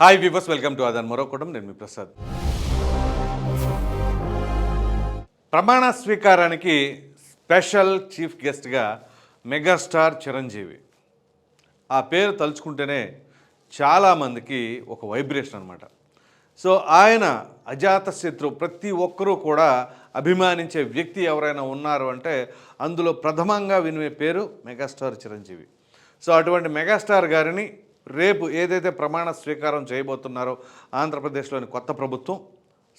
Hi viewers welcome to అదన్ మరొకటం నేను మీ ప్రసాద్. ప్రమాణ స్వీకారానికి స్పెషల్ చీఫ్ గెస్ట్గా మెగాస్టార్ చిరంజీవి. ఆ పేరు తలుచుకుంటేనే చాలామందికి ఒక వైబ్రేషన్ అనమాట సో ఆయన అజాత శత్రు ప్రతి ఒక్కరూ కూడా అభిమానించే వ్యక్తి ఎవరైనా ఉన్నారు అంటే అందులో ప్రథమంగా వినిమే పేరు మెగాస్టార్ చిరంజీవి. సో అటువంటి మెగాస్టార్ గారిని రేపు ఏదైతే ప్రమాణ స్వీకారం చేయబోతున్నారో ఆంధ్రప్రదేశ్లోని కొత్త ప్రభుత్వం.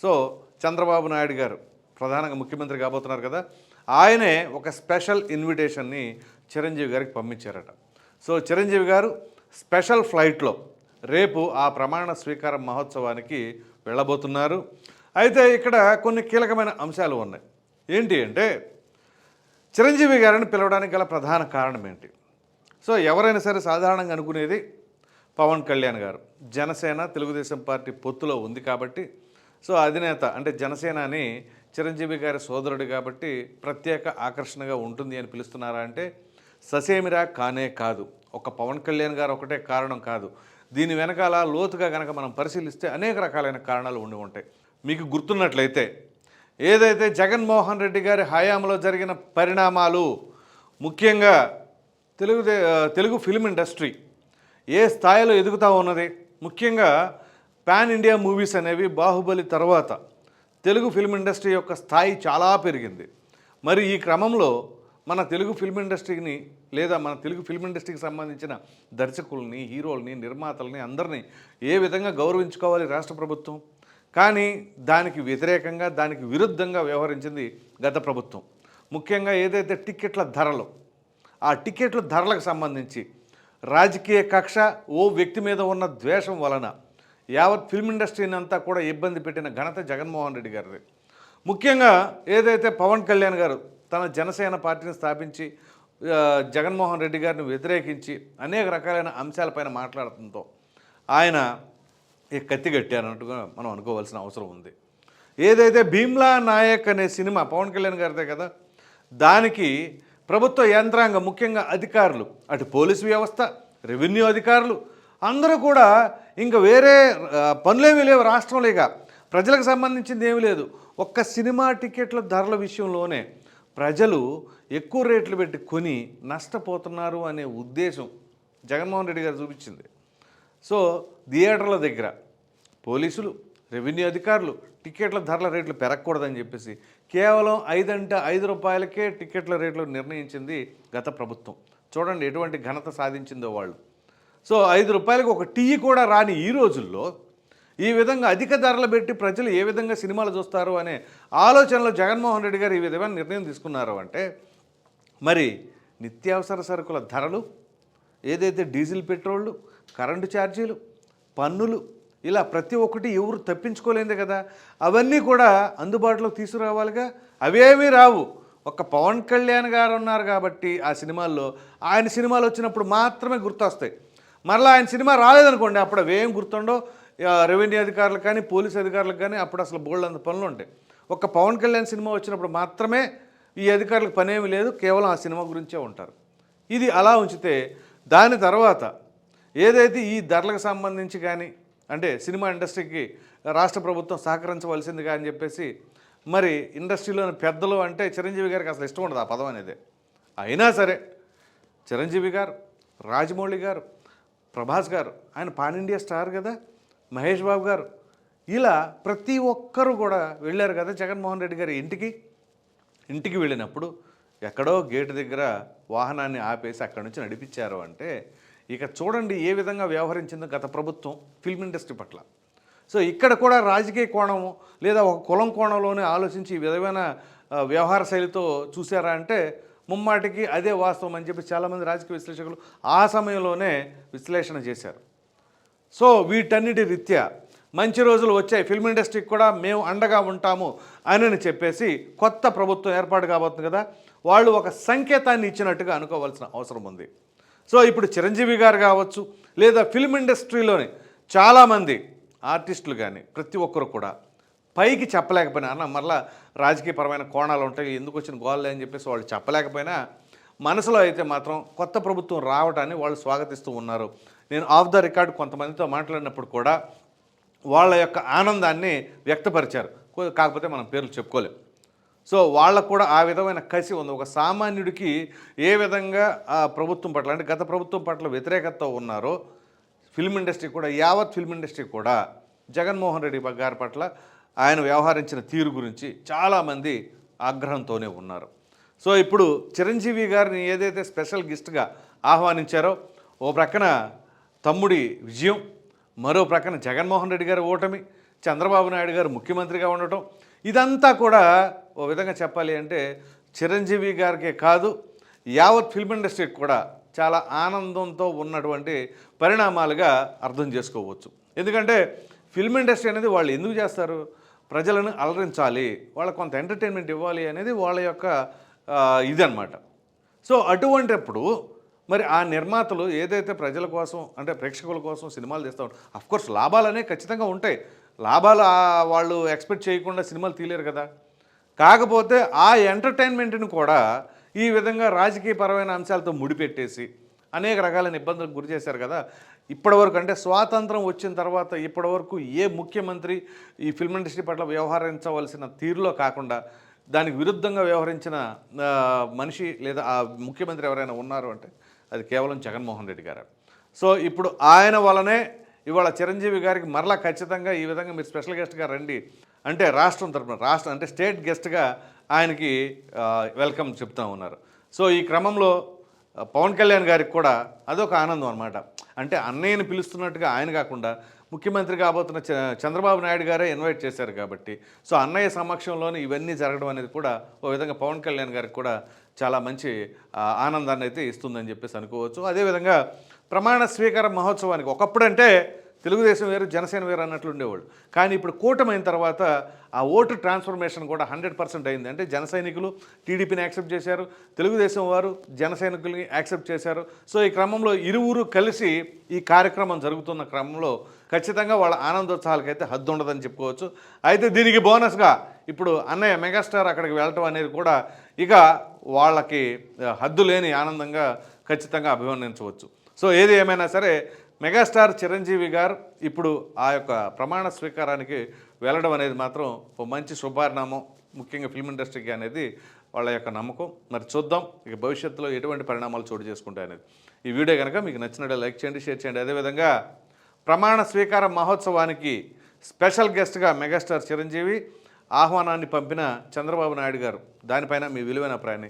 సో చంద్రబాబు నాయుడు గారు ప్రధానంగా ముఖ్యమంత్రి కాబోతున్నారు కదా. ఆయనే ఒక స్పెషల్ ఇన్విటేషన్ని చిరంజీవి గారికి పంపించారట. సో చిరంజీవి గారు స్పెషల్ ఫ్లైట్లో రేపు ఆ ప్రమాణ స్వీకారం మహోత్సవానికి వెళ్ళబోతున్నారు. అయితే ఇక్కడ కొన్ని కీలకమైన అంశాలు ఉన్నాయి. ఏంటి అంటే చిరంజీవి గారిని పిలవడానికి గల ప్రధాన కారణం ఏంటి? సో ఎవరైనా సరే సాధారణంగా అనుకునేది పవన్ కళ్యాణ్ గారు. జనసేన తెలుగుదేశం పార్టీ పొత్తులో ఉంది కాబట్టి సో అధినేత అంటే జనసేన అని చిరంజీవి గారి సోదరుడు కాబట్టి ప్రత్యేక ఆకర్షణగా ఉంటుంది అని పిలుస్తున్నారా అంటే ససేమిరా కానే కాదు. ఒక పవన్ కళ్యాణ్ గారు ఒకటే కారణం కాదు. దీని వెనకాల లోతుగా కనుక మనం పరిశీలిస్తే అనేక రకాలైన కారణాలు ఉండి ఉంటాయి. మీకు గుర్తున్నట్లయితే ఏదైతే జగన్మోహన్ రెడ్డి గారి హయాంలో జరిగిన పరిణామాలు ముఖ్యంగా తెలుగు తెలుగు ఫిల్మ్ ఇండస్ట్రీ ఏ స్థాయిలో ఎదుగుతూ ఉన్నది? ముఖ్యంగా పాన్ ఇండియా మూవీస్ అనేవి బాహుబలి తర్వాత తెలుగు ఫిల్మ్ ఇండస్ట్రీ యొక్క స్థాయి చాలా పెరిగింది. మరి ఈ క్రమంలో మన తెలుగు ఫిల్మ్ ఇండస్ట్రీని లేదా మన తెలుగు ఫిల్మ్ ఇండస్ట్రీకి సంబంధించిన దర్శకుల్ని హీరోల్ని నిర్మాతల్ని అందరినీ ఏ విధంగా గౌరవించుకోవాలి రాష్ట్ర ప్రభుత్వం? కానీ దానికి వ్యతిరేకంగా దానికి విరుద్ధంగా వ్యవహరించింది గత ప్రభుత్వం. ముఖ్యంగా ఏదైతే టిక్కెట్ల ధరలు ఆ టిక్కెట్ల ధరలకు సంబంధించి రాజకీయ కక్ష ఓ వ్యక్తి మీద ఉన్న ద్వేషం వలన యావత్ ఫిల్మ్ ఇండస్ట్రీని అంతా కూడా ఇబ్బంది పెట్టిన ఘనత జగన్మోహన్ రెడ్డి గారిది. ముఖ్యంగా ఏదైతే పవన్ కళ్యాణ్ గారు తన జనసేన పార్టీని స్థాపించి జగన్మోహన్ రెడ్డి గారిని వ్యతిరేకించి అనేక రకాలైన అంశాలపైన మాట్లాడటంతో ఆయన ఈ కత్తి కట్టారన్నట్టుగా మనం అనుకోవాల్సిన అవసరం ఉంది. ఏదైతే భీమ్లా నాయక్ అనే సినిమా పవన్ కళ్యాణ్ గారిదే కదా దానికి ప్రభుత్వ యంత్రాంగం ముఖ్యంగా అధికారులు అటు పోలీసు వ్యవస్థ రెవెన్యూ అధికారులు అందరూ కూడా ఇంకా వేరే పనులేమీ లేవు రాష్ట్రంలో ఇక. ప్రజలకు సంబంధించింది ఏమీ లేదు. ఒక్క సినిమా టికెట్ల ధరల విషయంలోనే ప్రజలు ఎక్కువ రేట్లు పెట్టి కొని నష్టపోతున్నారు అనే ఉద్దేశం జగన్మోహన్ రెడ్డి గారు చూపించింది. సో థియేటర్ల దగ్గర పోలీసులు రెవెన్యూ అధికారులు టికెట్ల ధరల రేట్లు పెరగకూడదని చెప్పేసి కేవలం ఐదంటే ఐదు రూపాయలకే టికెట్ల రేట్లు నిర్ణయించింది గత ప్రభుత్వం. చూడండి ఎటువంటి ఘనత సాధించిందో వాళ్ళు. సో ఐదు రూపాయలకు ఒక టీ కూడా రాని ఈ రోజుల్లో ఈ విధంగా అధిక ధరలు పెట్టి ప్రజలు ఏ విధంగా సినిమాలు చూస్తారు అనే ఆలోచనలో జగన్మోహన్ రెడ్డి గారు ఈ విధమైన నిర్ణయం తీసుకున్నారు అంటే మరి నిత్యావసర సరుకుల ధరలు ఏదైతే డీజిల్ పెట్రోళ్ళు కరెంటు ఛార్జీలు పన్నులు ఇలా ప్రతి ఒక్కటి ఎవరు తప్పించుకోలేదు కదా. అవన్నీ కూడా అందుబాటులోకి తీసుకురావాలిగా. అవేమీ రావు. ఒక పవన్ కళ్యాణ్ గారు ఉన్నారు కాబట్టి ఆ సినిమాల్లో ఆయన సినిమాలు వచ్చినప్పుడు మాత్రమే గుర్తొస్తాయి. మరలా ఆయన సినిమా రాలేదనుకోండి అప్పుడు అవేం గుర్తుండో రెవెన్యూ అధికారులకు కానీ పోలీస్ అధికారులకు కానీ అప్పుడు అసలు బోల్డ్ అంత పనులు ఉంటాయి. ఒక పవన్ కళ్యాణ్ సినిమా వచ్చినప్పుడు మాత్రమే ఈ అధికారులకు పనేమి లేదు కేవలం ఆ సినిమా గురించే ఉంటారు. ఇది అలా ఉంచితే దాని తర్వాత ఏదైతే ఈ ధరలకు సంబంధించి కానీ అంటే సినిమా ఇండస్ట్రీకి రాష్ట్ర ప్రభుత్వం సహకరించవలసిందిగా అని చెప్పేసి మరి ఇండస్ట్రీలోని పెద్దలు అంటే చిరంజీవి గారికి అసలు ఇష్టం ఉండదు ఆ పదం అనేది. అయినా సరే చిరంజీవి గారు రాజమౌళి గారు ప్రభాస్ గారు ఆయన పాన్ ఇండియా స్టార్ కదా మహేష్ బాబు గారు ఇలా ప్రతి ఒక్కరూ కూడా వెళ్ళారు కదా జగన్మోహన్ రెడ్డి గారి ఇంటికి. ఇంటికి వెళ్ళినప్పుడు ఎక్కడో గేటు దగ్గర వాహనాన్ని ఆపేసి అక్కడి నుంచి నడిపించారు అంటే ఇక చూడండి ఏ విధంగా వ్యవహరించిందో గత ప్రభుత్వం ఫిల్మ్ ఇండస్ట్రీ పట్ల. సో ఇక్కడ కూడా రాజకీయ కోణము లేదా ఒక కులం కోణంలోనే ఆలోచించి ఈ విధమైన వ్యవహార శైలితో చూసారా అంటే ముమ్మాటికి అదే వాస్తవం అని చెప్పి చాలామంది రాజకీయ విశ్లేషకులు ఆ సమయంలోనే విశ్లేషణ చేశారు. సో వీటన్నిటి రీత్యా మంచి రోజులు వచ్చాయి. ఫిల్మ్ ఇండస్ట్రీకి కూడా మేము అండగా ఉంటాము అని చెప్పేసి కొత్త ప్రభుత్వం ఏర్పాటు కాబోతుంది కదా. వాళ్ళు ఒక సంకేతాన్ని ఇచ్చినట్టుగా అనుకోవాల్సిన అవసరం ఉంది. సో ఇప్పుడు చిరంజీవి గారు కావచ్చు లేదా ఫిల్మ్ ఇండస్ట్రీలోని చాలామంది ఆర్టిస్టులు కానీ ప్రతి ఒక్కరు కూడా పైకి చెప్పలేకపోయినా అన్న మరలా రాజకీయపరమైన కోణాలు ఉంటాయి ఎందుకు వచ్చిన గోళ్ళే అని చెప్పేసి వాళ్ళు చెప్పలేకపోయినా మనసులో అయితే మాత్రం కొత్త ప్రభుత్వం రావడాన్ని వాళ్ళు స్వాగతిస్తూ ఉన్నారు. నేను ఆఫ్ ద రికార్డ్ కొంతమందితో మాట్లాడినప్పుడు కూడా వాళ్ళ యొక్క ఆనందాన్ని వ్యక్తపరిచారు. కో- కాకపోతే మనం పేర్లు చెప్పుకోలేం. సో వాళ్ళకు కూడా ఆ విధమైన కసి ఉంది. ఒక సామాన్యుడికి ఏ విధంగా ఆ ప్రభుత్వం పట్ల అంటే గత ప్రభుత్వం పట్ల వ్యతిరేకత ఉన్నారో ఫిల్మ్ ఇండస్ట్రీ కూడా యావత్ ఫిల్మ్ ఇండస్ట్రీ కూడా జగన్మోహన్ రెడ్డి గారి పట్ల ఆయన వ్యవహరించిన తీరు గురించి చాలామంది ఆగ్రహంతోనే ఉన్నారు. సో ఇప్పుడు చిరంజీవి గారిని ఏదైతే స్పెషల్ గిఫ్ట్గా ఆహ్వానించారో ఓ ప్రక్కన తమ్ముడి విజయం మరో ప్రక్కన జగన్మోహన్ రెడ్డి గారి ఓటమి చంద్రబాబు నాయుడు గారు ముఖ్యమంత్రిగా ఉండటం ఇదంతా కూడా ఓ విధంగా చెప్పాలి అంటే చిరంజీవి గారికే కాదు యావత్ ఫిల్మ్ ఇండస్ట్రీకి కూడా చాలా ఆనందంతో ఉన్నటువంటి పరిణామాలుగా అర్థం చేసుకోవచ్చు. ఎందుకంటే ఫిల్మ్ ఇండస్ట్రీ అనేది వాళ్ళు ఎందుకు చేస్తారు? ప్రజలను అలరించాలి వాళ్ళకు కొంత ఎంటర్టైన్మెంట్ ఇవ్వాలి అనేది వాళ్ళ యొక్క ఆ, ఇదన్నమాట. సో అటువంటిప్పుడు మరి ఆ నిర్మాతలు ఏదైతే ప్రజల కోసం అంటే ప్రేక్షకుల కోసం సినిమాలు తీస్తూ ఉంటారు కోర్స్ లాభాలు అనేవి ఖచ్చితంగా ఉంటాయి. లాభాలు వాళ్ళు ఎక్స్పెక్ట్ చేయకుండా సినిమాలు తీయలేరు కదా. కాకపోతే ఆ ఎంటర్టైన్మెంట్ని కూడా ఈ విధంగా రాజకీయపరమైన అంశాలతో ముడిపెట్టేసి అనేక రకాలైన ఇబ్బందులకు గురి చేశారు కదా. ఇప్పటివరకు అంటే స్వాతంత్రం వచ్చిన తర్వాత ఇప్పటివరకు ఏ ముఖ్యమంత్రి ఈ ఫిల్మ్ ఇండస్ట్రీ పట్ల వ్యవహరించవలసిన తీరులో కాకుండా దానికి విరుద్ధంగా వ్యవహరించిన మనిషి లేదా ఆ ముఖ్యమంత్రి ఎవరైనా ఉన్నారు అంటే అది కేవలం జగన్మోహన్ రెడ్డి గారు. సో ఇప్పుడు ఆయన వలనే ఇవాళ చిరంజీవి గారికి మరలా ఖచ్చితంగా ఈ విధంగా మీరు స్పెషల్ గెస్ట్గా రండి. అంటే రాష్ట్రం తరపున రాష్ట్రం అంటే స్టేట్ గెస్ట్గా ఆయనకి వెల్కమ్ చెప్తా ఉన్నారు. సో ఈ క్రమంలో పవన్ కళ్యాణ్ గారికి కూడా అదొక ఆనందం అనమాట అంటే అన్నయ్యని పిలుస్తున్నట్టుగా ఆయన కాకుండా ముఖ్యమంత్రి కాబోతున్న చంద్రబాబు నాయుడు గారే ఇన్వైట్ చేశారు కాబట్టి సో అన్నయ్య సమక్షంలోనే ఇవన్నీ జరగడం అనేది కూడా ఓ విధంగా పవన్ కళ్యాణ్ గారికి కూడా చాలా మంచి ఆనందాన్ని అయితే ఇస్తుందని చెప్పేసి అనుకోవచ్చు. అదేవిధంగా ప్రమాణ స్వీకార మహోత్సవానికి. ఒకప్పుడంటే తెలుగుదేశం వేరు జనసేన వేరు అన్నట్లు ఉండేవాళ్ళు. కానీ ఇప్పుడు కూటమైన తర్వాత ఆ ఓటు ట్రాన్స్ఫర్మేషన్ కూడా హండ్రెడ్ పర్సెంట్ అయింది. అంటే జన సైనికులు టీడీపీని యాక్సెప్ట్ చేశారు తెలుగుదేశం వారు జన సైనికుల్ని యాక్సెప్ట్ చేశారు. సో ఈ క్రమంలో ఇరువురు కలిసి ఈ కార్యక్రమం జరుగుతున్న క్రమంలో ఖచ్చితంగా వాళ్ళ ఆనందోత్సాహాలకైతే హద్దు ఉండదని చెప్పుకోవచ్చు. అయితే దీనికి బోనస్గా ఇప్పుడు అన్నయ్య మెగాస్టార్ అక్కడికి వెళ్ళటం అనేది కూడా ఇక వాళ్ళకి హద్దు లేని ఆనందంగా ఖచ్చితంగా అభివర్ణించవచ్చు. సో ఏది ఏమైనా సరే మెగాస్టార్ చిరంజీవి గారు ఇప్పుడు ఆ యొక్క ప్రమాణ స్వీకారానికి వెళ్ళడం అనేది మాత్రం ఓ మంచి శుభారిణామం ముఖ్యంగా ఫిల్మ్ ఇండస్ట్రీకి అనేది వాళ్ళ యొక్క నమ్మకం. మరి చూద్దాం ఇక భవిష్యత్తులో ఎటువంటి పరిణామాలు చోటు చేసుకుంటాయి అనేది. ఈ వీడియో కనుక మీకు నచ్చినట్టు లైక్ చేయండి షేర్ చేయండి. అదేవిధంగా ప్రమాణ స్వీకార మహోత్సవానికి స్పెషల్ గెస్ట్గా మెగాస్టార్ చిరంజీవి ఆహ్వానాన్ని పంపిన చంద్రబాబు నాయుడు గారు. దానిపైన మీ విలువైన అభిప్రాయాన్ని